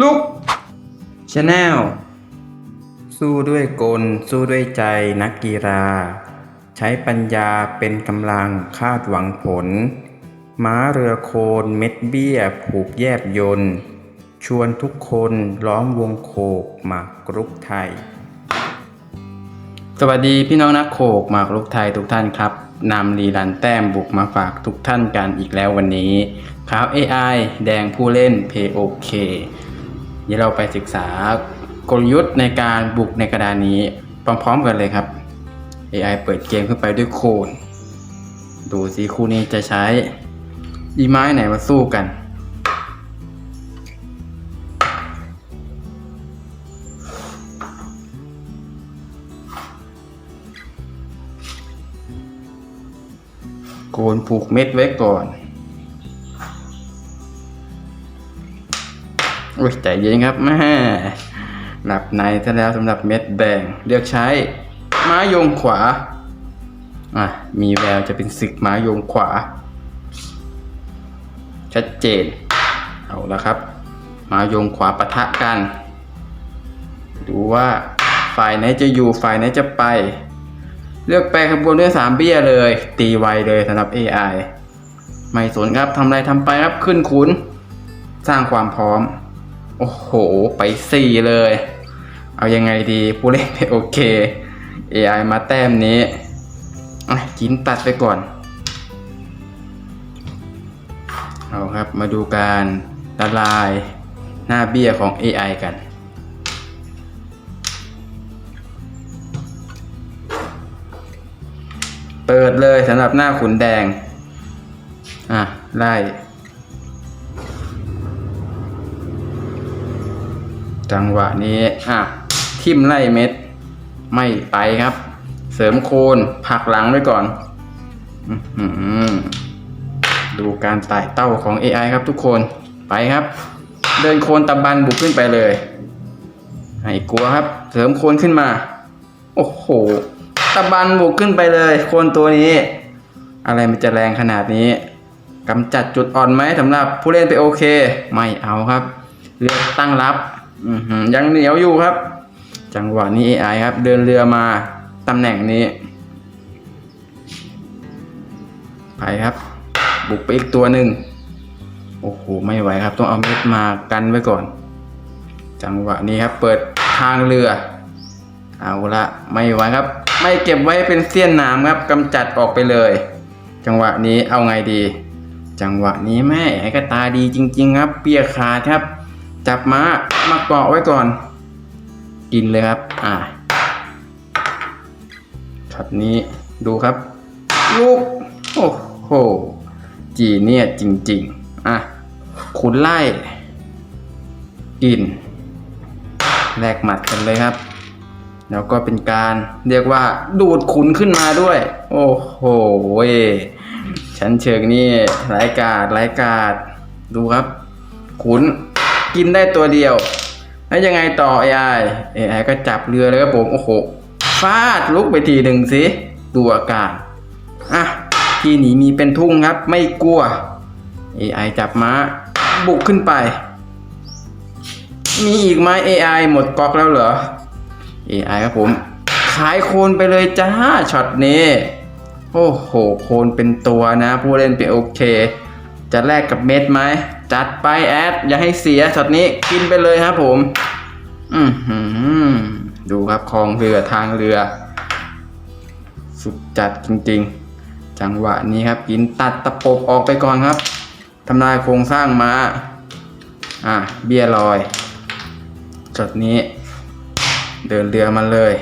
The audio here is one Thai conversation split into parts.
ลุกชาแนลสู้ด้วยกล สู้ด้วยใจนักกีฬา ใช้ปัญญาเป็นกำลังคาดหวังผล ม้าเรือโคนเม็ดเบี้ย ผูกแยบยนต์ชวนทุกคนล้อมวงโคกหมากรุกไทย สวัสดีพี่น้องนักโขกหมากรุกไทยทุกท่านครับนำรีลันแต้มบุกมาฝากทุกท่านกันอีกแล้ววันนี้ขาว AI แดงผู้เล่น POK เดี๋ยวเราไปศึกษากลยุทธ์ในการบุกในกระดานนี้พร้อมๆกันเลยครับ AI เปิดเกมขึ้นไปด้วยโคนดูสิคู่นี้จะใช้ดีไม้ไหนมาสู้กัน โกนผูกเม็ดไว้ก่อน อุ้ยใจเย็นครับแม่หลับในซะแล้วสำหรับเม็ดแดงเลือกใช้ม้ายงขวาอะมีแววจะเป็นศึกม้ายงขวา ชัดเจน เอาละครับ ม้ายงขวาปะทะกัน ดูว่าฝ่ายไหนจะอยู่ฝ่ายไหนจะไป เลือกแปลขบวนด้วยสามเบี้ยเลย ตีไวเลยสำหรับ AI ไม่สนครับทำอะไรทำไปครับขึ้นขุน สร้างความพร้อม โอ้โห ไปสี่เลย เอายังไงดีผู้เล่นไม่โอเค AI มาแต้มนี้กินตัดไปก่อน เอาครับมาดูการละลายหน้าเบี้ยของ AI กัน เปิดเลยสำหรับหน้าขุนแดง อะ ไล่ จังหวะนี้อะทิมไล่เม็ด ไม่ไปครับ เสริมโคนผักหลังไว้ก่อนอดูการไต่เต้าของ AI ครับทุกคนไปครับ เดินโคนตะบันบุกขึ้นไปเลยให้กลัวครับ เสริมโคนขึ้นมา โอ้โหตะบันบุกขึ้นไปเลย โคนตัวนี้ อะไรมันจะแรงขนาดนี้กำจัดจุดอ่อนไหมสำหรับผู้เล่นไปโอเค ไม่เอาครับเรือตั้งรับ ยังเหนียวอยู่ครับ จังหวะนี้ AI ครับ เดินเรือมาตำแหน่งนี้ ไปครับ บุกไปอีกตัวหนึ่งโอ้โห ไม่ไหวครับ ต้องเอาเม็ดมากันไว้ก่อน จังหวะนี้ครับ เปิดทางเรือ เอาละไม่ไหวครับ ไม่เก็บไว้เป็นเสี้ยนน้ำครับกำจัดออกไปเลย จังหวะนี้เอาไงดี จังหวะนี้แม่ให้ก็ตาดีจริง ๆ ครับ เปียกขาดครับ จับม้ามาเกาะไว้ก่อน กินเลยครับ อ่าช็อตนี้ดูครับ ลูก โอ้โห จีเนี่ยจริง ๆ อะ ขุนไล่ กิน แลกหมัดกันเลยครับ แล้วก็เป็นการเรียกว่าดูดขุนขึ้นมาด้วย โอ้โหเชั้นเชิงนี่ไร้กาดไร้กาด ดูครับ ขุน กินได้ตัวเดียว แล้วยังไงต่อ AI AI ก็จับเรือเลยครับผม โอ้โห ฟาดลุกไปทีหนึ่งสิดูอาการอะที่หนีมีเป็นทุ่งครับ ไม่กลัว AI จับม้า บุกขึ้นไป มีอีกไหม AI หมดก๊อกแล้วเหรอ AI ครับผม ขายโคนไปเลยจ้าช็อตนี้ โอ้โห โคนเป็นตัวนะ ผู้เล่นเป็นโอเค จะแลกกับเม็ดไหม จัดไปแอด อย่าให้เสียช็อตนี้กินไปเลยครับผม อือหือดูครับคลองเรือทางเรือ สุดจัดจริง ๆ จังหวะนี้ครับ กินตัดตะปบออกไปก่อนครับทำลายโครงสร้างมาอะเบียลอยช็อตนี้ เดินเรือมาเลย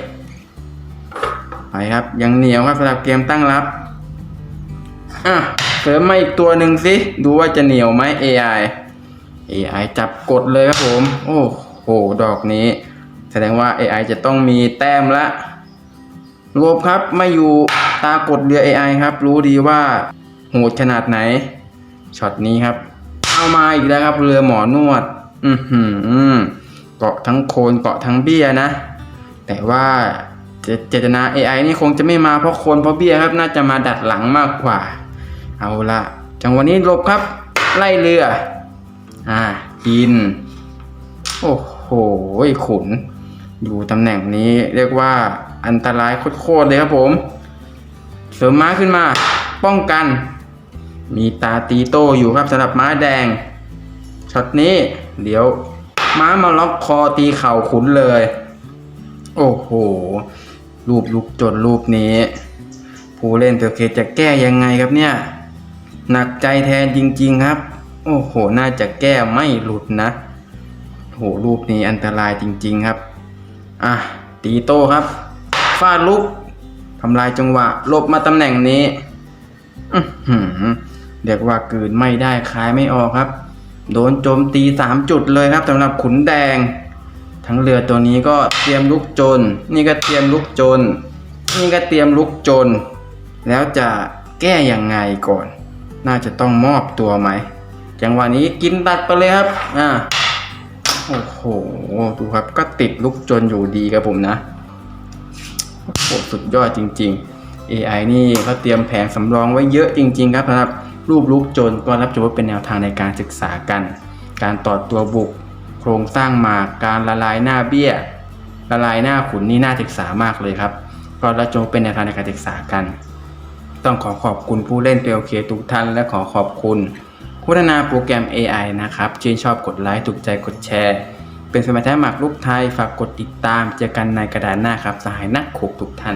ไปครับ ยังเหนียวครับสำหรับเกมตั้งรับอะ ริมมาอีกตัวหนึ่งสิ ดูว่าจะเหนียวไหม AI AI จับกดเลยครับผม โอ้โห ดอกนี้ แสดงว่า AI จะต้องมีแต้มละรวบครับไม่อยู่ตากดเรือ AI ครับ รู้ดีว่าโหดขนาดไหน ช็อตนี้ครับ เอามาอีกแล้วครับ เรือหมอนวด อือหือเกาะทั้งโคนเกาะทั้งเบี้ยนะ แต่ว่าเจเจตนา AI นี่คงจะไม่มาเพราะโคนเพราะเบี้ยครับ น่าจะมาดัดหลังมากกว่า เอาละจังหวะนี้หลบครับ ไล่เรือ อ่ากิน โอ้โหขุน อยู่ตำแหน่งนี้เรียกว่าอันตรายโคตรเลยครับผม เสริมม้าขึ้นมา ป้องกัน มีตาตีโต้อยู่ครับสำหรับม้าแดงช็อตนี้ เดี๋ยว ม้ามาล็อกคอตีเข่าขุนเลย โอ้โห รูปลุกจนรูปนี้ ผู้เล่นเตอร์เคจะแก้ยังไงครับเนี่ย หนักใจแทนจริง ๆ ครับ โอ้โห น่าจะแก้ไม่หลุดนะโหรูปนี้อันตรายจริง ๆ ครับ อะ ตีโต้ครับ ฟาดลุกทำลายจังหวะลบมาตำแหน่งนี้เรียกว่ากลืนไม่ได้คายไม่ออกครับ โดนโจมตีสามจุดเลยครับสำหรับขุนแดง ทั้งเรือตัวนี้ก็เตรียมลุกโจน นี่ก็เตรียมลุกโจน นี่ก็เตรียมลุกโจน แล้วจะแก้ยังไงก่อน น่าจะต้องมอบตัวไหม จังหวะนี้กินตัดไปเลยครับ อ่า โอ้โห ดูครับ ก็ติดลุกจนอยู่ดีครับผมนะ โอ้โห สุดยอดจริง ๆ AI นี่เขาเตรียมแผนสำรองไว้เยอะจริง ๆ ครับสำหรับรูปลุกจนก็รับจุว่าเป็นแนวทางในการศึกษากัน การต่อตัวบุก โครงสร้างหมาก การละลายหน้าเบี้ย ละลายหน้าขุนนี่น่าศึกษามากเลยครับ ก็รับจุว่าเป็นแนวทางในการศึกษากัน ต้องขอขอบคุณผู้เล่นเตียวเคทุกท่านและขอขอบคุณพัฒนาโปรแกรม AI นะครับชื่นชอบกดไลค์ถูกใจกดแชร์ เป็นสมาชิกหมากลูกไทยฝากกดติดตามเจอกันในกระดานหน้าครับ สหายนักขบทุกท่าน